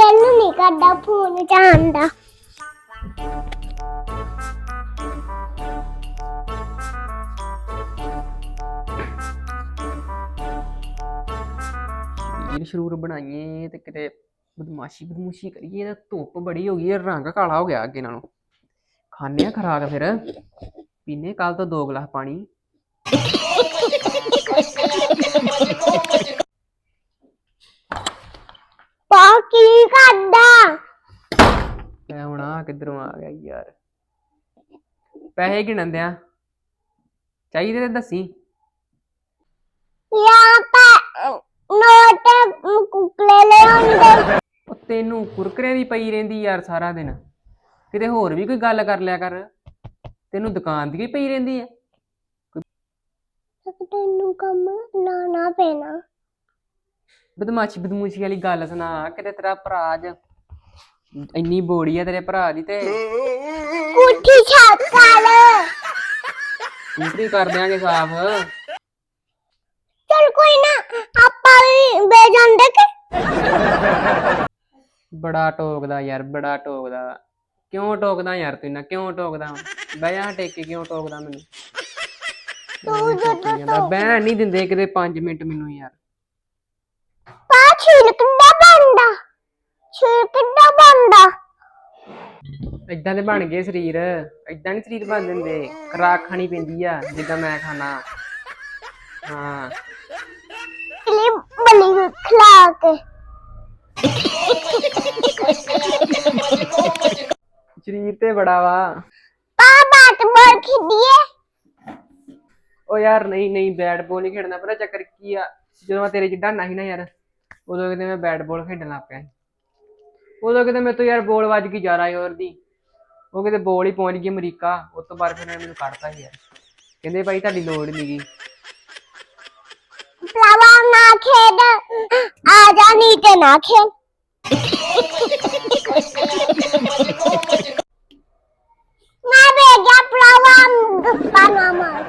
ਕਰਦਾ ਫੋਨ ਚਾਹੁੰਦਾ ਵੀਰ ਸ਼ਰੂਰ ਬਣਾਈਏ ਤੇ ਕਿਤੇ ਬਦਮਾਸ਼ੀ ਬਦਮੂਸ਼ੀ ਕਰੀਏ ਤਾਂ ਧੁੱਪ ਬੜੀ ਹੋ ਗਈ ਹੈ, ਰੰਗ ਕਾਲਾ ਹੋ ਗਿਆ ਅੱਗੇ ਨਾਲੋਂ। ਖਾਣੇ ਆ ਖਰਾਕ ਫਿਰ। ਪੀਨੇ ਕੱਲ ਤੋਂ ਦੋ ਗਲਾਸ ਪਾਣੀ ਪਾ ਕੀ ਕਰਦਾ ਮੈਂ ਹੁਣ ਆ ਕਿੱਧਰੋਂ ਆ ਗਿਆ ਯਾਰ। ਪੈਸੇ ਗਿਣਨ ਦਿਆਂ ਚਾਹੀਦੇ ਤੇ ਦੱਸੀ। ਯਾ ਪਾ ਨੋਟ ਕੁਕਲੇ ਲੈ ਆਉਂਦੇ। ਉਹ ਤੈਨੂੰ ਕੁਰਕਰੇ ਦੀ ਪਈ ਰਹਿੰਦੀ ਯਾਰ ਸਾਰਾ ਦਿਨ। ਕਿਤੇ ਹੋਰ ਵੀ ਕੋਈ ਗੱਲ ਕਰ ਲਿਆ ਕਰ। ਤੈਨੂੰ ਦੁਕਾਨ ਦੀ ਹੀ ਪਈ ਰਹਿੰਦੀ ਹੈ ਤੈਨੂੰ ਕੰਮ ਲਾਣਾ ਪੈਣਾ। ਬਦਮਾਸ਼ੀ ਬਦਮੂਸ਼ੀ ਵਾਲੀ ਗੱਲ ਸੁਣਾ ਕਿਤੇ ਤੇਰਾ ਭਰਾ ਅੱਜ ਇੰਨੀ ਬੋੜੀ ਆ ਤੇਰੇ ਭਰਾ ਦੀ ਤੇ ਕੁੱਠੀ ਛਾਪ ਕਰ ਸਕੂਟਰੀ ਕਰ ਦਿਆਂਗੇ ਸਾਫ਼? ਚਲ ਕੋਈ ਨਾ ਆਪਾਂ ਵੀ ਬੇ ਜਾਂਦੇ ਕਿ? ਬੜਾ ਟੋਕਦਾ ਯਾਰ ਬੜਾ ਟੋਕਦਾ। ਕਿਉਂ ਟੋਕਦਾ ਯਾਰ ਤੂੰ ਨਾ ਕਿਉਂ ਟੋਕਦਾ? ਬਹਿ ਜਾ ਟੇਕ ਕਿਉਂ ਟੋਕਦਾ ਮੈਨੂੰ? ਤੂੰ ਜਦੋਂ ਬਹਿਣ ਨਹੀਂ ਦਿੰਦੇ ਕਿਤੇ 5 ਮਿੰਟ ਮੈਨੂੰ ਯਾਰ ਪਾ ਛਿਲਕ ਦਾ ਬੰਦਾ ਛਿਲਕ ਦਾ ਬੰਦਾ ਇਦਾਂ ਦੇ ਬਣ ਗਏ ਸਰੀਰ ਇਦਾਂ ਨਹੀਂ ਸਰੀਰ ਬਣ ਦਿੰਦੇ ਖਰਾਕ ਖਾਣੀ ਪੈਂਦੀ ਆ ਜਿੱਦਾਂ ਮੈਂ ਖਾਣਾ। ਹਾਂ। ਖਲਾ ਕੇ ਸਰੀਰ ਤੇ ਬੜਾ ਵਾ। ਪਾ ਬਾਤ ਬੋਲ ਖਿਦੀਏ ਉਹ ਯਾਰ ਨਹੀਂ ਨਹੀਂ ਬੈਟ ਬਾਲ ਨਹੀਂ ਖੇਡਣਾ ਪਤਾ ਚੱਕਰ ਕੀ ਆ? ਜਦੋਂ ਮੈਂ ਤੇਰੇ ਜਿੱਡਾ ਨਹੀਂ ਨਾ ਯਾਰ ਉਦੋਂ ਕਿਤੇ ਮੈਂ ਬੈਟ ਬਾਲ ਖੇਡਣ ਲੱਗ ਪਿਆ। ਉਦੋਂ ਕਿਤੇ ਮੇਰੇ ਤੋਂ ਯਾਰ ਬੋਲ ਵੱਜ ਗਈ ਜ਼ਿਆਦਾ ਜ਼ੋਰ ਦੀ। ਉਹ ਕਿਤੇ ਬੋਲ ਹੀ ਪਹੁੰਚ ਗਈ ਅਮਰੀਕਾ ਉਸ ਤੋਂ ਬਾਅਦ ਫਿਰ ਉਹਨੇ ਮੈਨੂੰ ਕੱਢਤਾ ਸੀ ਯਾਰ ਕਹਿੰਦੇ ਭਾਈ ਤੁਹਾਡੀ ਲੋੜ ਨਹੀਂ ਗੀ। ਪਲਾਵਾ ਨਾ ਖੇਡ। ਆ ਜਾ ਨੀਚੇ ਨਾ ਖੇਡ। ਨਾ ਬੇਜਾ ਪਲਾਵਾ ਦੁੱਪਾ ਨਾ ਮਾਰ